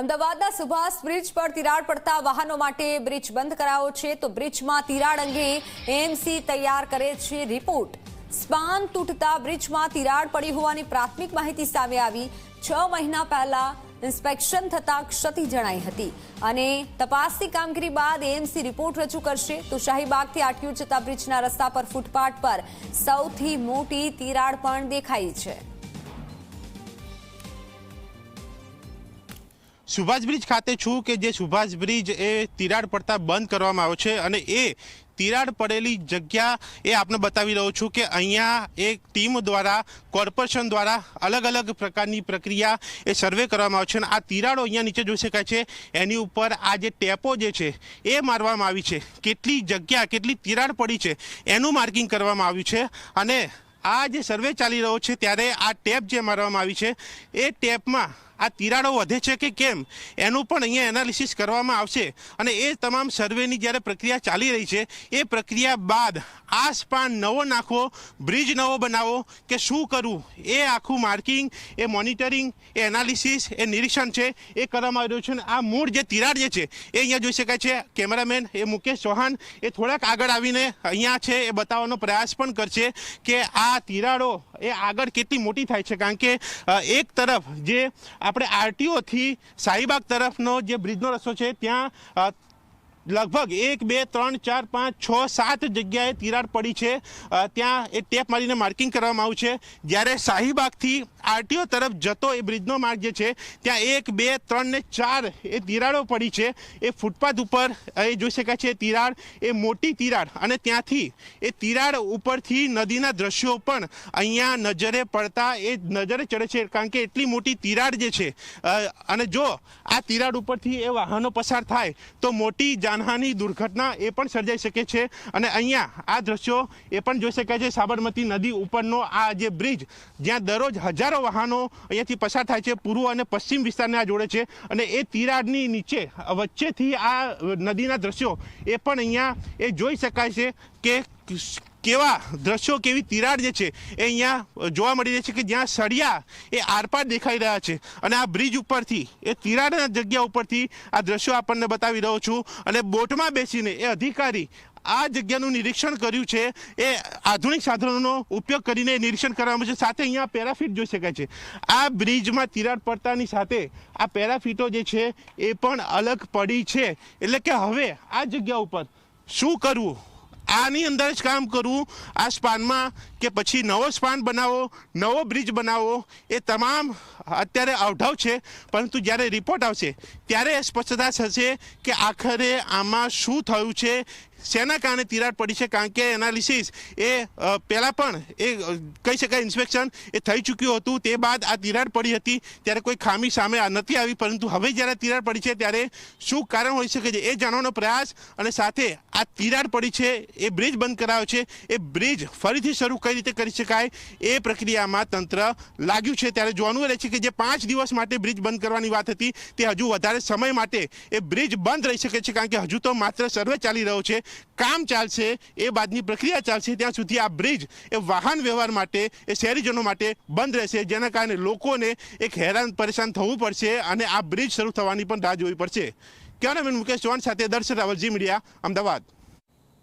અમદાવાદના સુભાષ બ્રિજ પર તિરાડ પડતા વાહનો માટે બ્રિજ બંધ કરાયો છે. તો બ્રિજમાં તિરાડ અંગે એમસી તૈયાર કરે છે રિપોર્ટ. સ્પાન તૂટતા બ્રિજમાં તિરાડ પડી હોવાની પ્રાથમિક માહિતી સામે આવી. છ મહિના પહેલા ઇન્સ્પેક્શન થતા ક્ષતિ જણાઈ હતી. અને તપાસની કામગીરી બાદ એએમસી રિપોર્ટ રજૂ કરશે. તો શાહીબાગથી આટક્યું જતા બ્રિજના રસ્તા પર ફૂટપાથ પર સૌથી મોટી તિરાડ પણ દેખાઈ છે. સુભાષ બ્રિજ ખાતે છું કે જે સુભાષ બ્રિજ એ તિરાડ પડતા બંધ કરવામાં આવ્યો છે અને એ તિરાડ પડેલી જગ્યા એ આપને બતાવી રહ્યો છું કે અહીંયા એક ટીમ દ્વારા, કોર્પોરેશન દ્વારા અલગ અલગ પ્રકારની પ્રક્રિયા એ સર્વે કરવામાં આવે છે અને આ તિરાડો અહીંયા નીચે જોઈ શકાય છે. એની ઉપર આ જે ટેપો જે છે એ મારવામાં આવી છે. કેટલી જગ્યા, કેટલી તિરાડ પડી છે એનું માર્કિંગ કરવામાં આવ્યું છે અને આ જે સર્વે ચાલી રહ્યો છે ત્યારે આ ટેપ જે મારવામાં આવી છે એ ટેપમાં આ તિરાડો વધે છે કે કેમ? એનું પણ અહીંયા એનાલિસિસ કરવામાં આવશે. અને એ તમામ સર્વેની જ્યારે પ્રક્રિયા ચાલી રહી છે, એ પ્રક્રિયા બાદ આ નવો નાખવો બ્રિજ નવો બનાવો કે શું કરવું? એ આખું માર્કિંગ એ મોનિટરિંગ એ એનાલિસિસ એ નિરીક્ષણ છે, એ કરવામાં આવી રહ્યું છે. અને આ મૂળ જે તિરાડ જે છે, એ અહીંયા જોઈ શકાય છે. કેમેરામેન એ મુકેશ ચૌહાણ, એ થોડાક આગળ આવીને અહીંયા છે, એ બતાવવાનો પ્રયાસ પણ કરશે કે આ તિરાડો એ આગળ કેટલી મોટી થાય છે. કારણ કે એક તરફ જે આપણે આરટીઓથી શાહીબાગ તરફનો જે બ્રિજનો રસ્તો છે, ત્યાં લગભગ એક, બે, ત્રણ, ચાર, પાંચ, છ, સાત જગ્યાએ તિરાડ પડી છે. ત્યાં એ ટેપ મારીને માર્કિંગ કરવામાં આવ્યું છે. જ્યારે શાહીબાગથી આરટીઓ તરફ જતો એ બ્રિજનો માર્ગ જે છે, ત્યાં એક, બે, ત્રણ ને ચાર એ તિરાડો પડી છે. એ ફૂટપાથ ઉપર, એ જોઈ શકાય છે, તિરાડ, એ મોટી તિરાડ અને ત્યાંથી એ તિરાડ ઉપરથી નદીના દ્રશ્યો પણ અહીંયા નજરે પડતા એ નજરે ચડે છે, કારણ કે એટલી મોટી તિરાડ જે છે અને જો આ તિરાડ ઉપરથી એ વાહનો પસાર થાય, તો મોટી જાનહાની દુર્ઘટના એ પણ સર્જાઈ શકે છે. અને અહીંયા આ દ્રશ્યો એ પણ જોઈ શકાય છે, સાબરમતી નદી ઉપરનો આ જે બ્રિજ, જ્યાં દરરોજ હજારો વાહનો અહીંયાથી પસાર થાય છે. પૂર્વ અને પશ્ચિમ વિસ્તારને આ જોડે છે અને એ તિરાડની નીચે વચ્ચેથી આ નદીના દ્રશ્યો એ પણ અહીંયા એ જોઈ શકાય છે કે કેવા દ્રશ્યો, કેવી તિરાડ જે છે એ અહીંયા જોવા મળી રહી છે કે જ્યાં સળિયા એ આરપાર દેખાઈ રહ્યા છે અને આ બ્રિજ ઉપરથી, એ તિરાડના જગ્યા ઉપરથી આ દ્રશ્યો આપણને બતાવી રહ્યો છું અને બોટમાં બેસીને એ અધિકારી આ જગ્યાનું નિરીક્ષણ કર્યું છે. એ આધુનિક સાધનોનો ઉપયોગ કરીને નિરીક્ષણ કરવામાં છે. સાથે અહીંયા પેરાફિટ જોઈ શકાય છે. આ બ્રિજમાં તિરાડ પડતાની સાથે આ પેરાફિટો જે છે એ પણ અલગ પડી છે. એટલે કે હવે આ જગ્યા ઉપર શું કરવું? આની અંદર જ કામ કરવું આ સ્પાનમાં કે પછી નવો સ્પાન બનાવો, નવો બ્રિજ બનાવો, એ તમામ અત્યારે અવઢવ છે, પરંતુ જ્યારે રિપોર્ટ આવશે, ત્યારે એ સ્પષ્ટતા થશે કે આખરે આમાં શું થયું છે, શેના કારણે તિરાડ પડી છે, કારણ કે એનાલિસિસ એ પહેલાં પણ એ કહી શકાય ઇન્સ્પેક્શન એ થઈ ચૂક્યું હતું. તે બાદ આ તિરાડ પડી હતી, ત્યારે કોઈ ખામી સામે નથી આવી, પરંતુ હવે જ્યારે તિરાડ પડી છે, ત્યારે શું કારણ હોઈ શકે છે એ જાણવાનો પ્રયાસ અને સાથે આ તિરાડ પડી છે એ બ્રિજ બંધ કરાયો છે. એ બ્રિજ ફરીથી શરૂ કઈ રીતે કરી શકાય એ પ્રક્રિયામાં તંત્ર લાગ્યું છે. ત્યારે જોવાનું રહે છે કે જે પાંચ દિવસ માટે બ્રિજ બંધ કરવાની વાત હતી તે હજુ વધારે સમય માટે એ બ્રિજ બંધ રહી શકે છે. કારણ કે હજુ તો માત્ર સર્વે ચાલી રહ્યો છે. કામ ચાલશે, એ બાદની પ્રક્રિયા ચાલશે. ત્યાં સુધી આ બ્રિજ એ વાહન વ્યવહાર માટે, એ શહેરીજનો માટે બંધ રહેશે. જેના કારણે લોકોને એક હેરાન પરેશાન થવું પડશે અને આ બ્રિજ શરૂ થવાની પણ રાહ જોવી પડશે. કેમેરામેન મુકેશ ચૌહાણ સાથે દર્શન રાવલજી મીડિયા, અમદાવાદ.